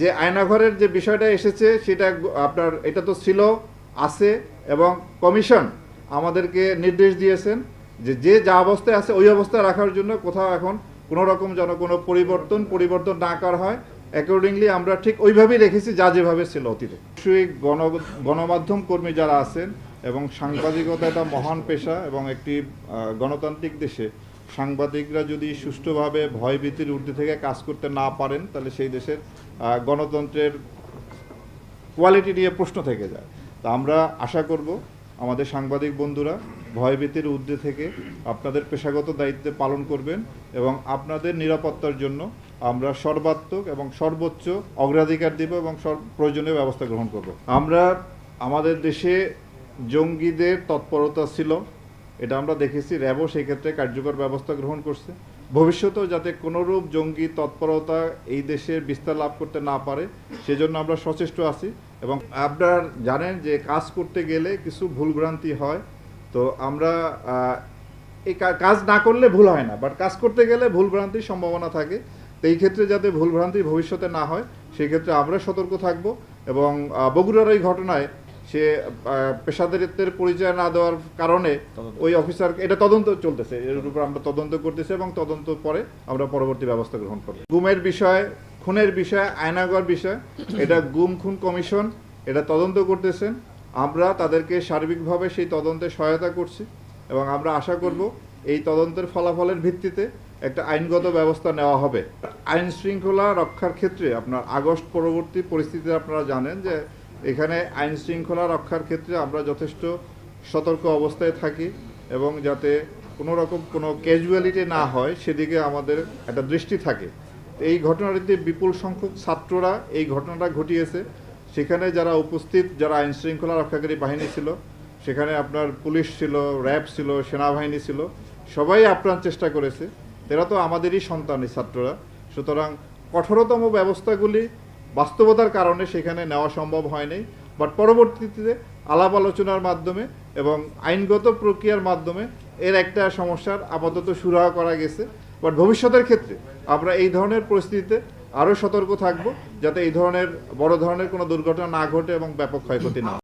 যে আয়নাঘরের যে বিষয়টা এসেছে, সেটা আপনার, এটা তো ছিল, আছে এবং কমিশন আমাদেরকে নির্দেশ দিয়েছেন যে যে যা অবস্থায় আছে ওই অবস্থায় রাখার জন্য কোথাও এখন কোনো রকম যেন কোনো পরিবর্তন পরিবর্তন না করা হয়। অ্যাকর্ডিংলি আমরা ঠিক ওইভাবেই রেখেছি যা যেভাবে ছিল অতীতে। অবশ্যই গণ, গণমাধ্যম কর্মী যারা আছেন এবং সাংবাদিকতা একটা মহান পেশা এবং একটি গণতান্ত্রিক দেশে সাংবাদিকরা যদি সুষ্ঠুভাবে ভয়ভীতির ঊর্ধ্বে থেকে কাজ করতে না পারেন, তাহলে সেই দেশের গণতন্ত্রের কোয়ালিটি নিয়ে প্রশ্ন থেকে যায়। তা আমরা আশা করব আমাদের সাংবাদিক বন্ধুরা ভয়ভীতির ঊর্ধ্বে থেকে আপনাদের পেশাগত দায়িত্বে পালন করবেন এবং আপনাদের নিরাপত্তার জন্য আমরা সর্বাত্মক এবং সর্বোচ্চ অগ্রাধিকার দেব এবং প্রয়োজনীয় ব্যবস্থা গ্রহণ করব। আমরা, আমাদের দেশে জঙ্গিদের তৎপরতা ছিল। এটা আমরা দেখেছি, র্যাবও সেই ক্ষেত্রে কার্যকর ব্যবস্থা গ্রহণ করছে। ভবিষ্যতেও যাতে কোনোরূপ জঙ্গি তৎপরতা এই দেশের বিস্তার লাভ করতে না পারে, সেজন্য আমরা সচেষ্ট আছি এবং আপনার জানেন যে কাজ করতে গেলে কিছু ভুলভ্রান্তি হয়। তো আমরা এই কাজ না করলে ভুল হয় না বাট কাজ করতে গেলে ভুলভ্রান্তির সম্ভাবনা থাকে। তো এই ক্ষেত্রে যাতে ভুলভ্রান্তি ভবিষ্যতে না হয়, সেই ক্ষেত্রে আমরা সতর্ক থাকব এবং বগুড়ার এই ঘটনায় সে পেশাদারিত্বের পরিচয় না দেওয়ার কারণে ওই অফিসার এটা তদন্ত চলতেছে। এর উপর আমরা তদন্ত করতেছি এবং তদন্ত পরে আমরা পরবর্তী ব্যবস্থা গ্রহণ করব। গুমের বিষয় খুনের বিষয় আয়নাগর বিষয় এটা গুম খুন কমিশন এটা তদন্ত করতেছেন। আমরা তাদেরকে সার্বিকভাবে সেই তদন্তে সহায়তা করছি এবং আমরা আশা করব এই তদন্তের ফলাফলের ভিত্তিতে একটা আইনগত ব্যবস্থা নেওয়া হবে। আইন শৃঙ্খলা রক্ষার ক্ষেত্রে আপনার আগস্ট পরবর্তী পরিস্থিতিতে আপনারা জানেন যে এখানে আইন শৃঙ্খলা রক্ষার ক্ষেত্রে আমরা যথেষ্ট সতর্ক অবস্থায় থাকি এবং যাতে কোনো রকম কোনো ক্যাজুয়ালিটি না হয়, সেদিকে আমাদের একটা দৃষ্টি থাকে। এই ঘটনাটিতে বিপুল সংখ্যক ছাত্ররা এই ঘটনাটা ঘটিয়েছে। সেখানে যারা উপস্থিত, যারা আইন শৃঙ্খলা রক্ষাকারী বাহিনী ছিল, সেখানে আপনার পুলিশ ছিল, র্যাব ছিল, সেনাবাহিনী ছিল, সবাই আপ্রাণ চেষ্টা করেছে। এরা তো আমাদেরই সন্তান এই ছাত্ররা। সুতরাং কঠোরতম ব্যবস্থাগুলি বাস্তবতার কারণে সেখানে নেওয়া সম্ভব হয়নি বাট পরবর্তীতে আলাপ আলোচনার মাধ্যমে এবং আইনগত প্রক্রিয়ার মাধ্যমে এর একটা সমস্যার আপাতত সুরাহা করা গেছে বাট ভবিষ্যতের ক্ষেত্রে আমরা এই ধরনের পরিস্থিতিতে আরও সতর্ক থাকব, যাতে এই ধরনের, বড় ধরনের কোনো দুর্ঘটনা না ঘটে এবং ব্যাপক ক্ষয়ক্ষতি না।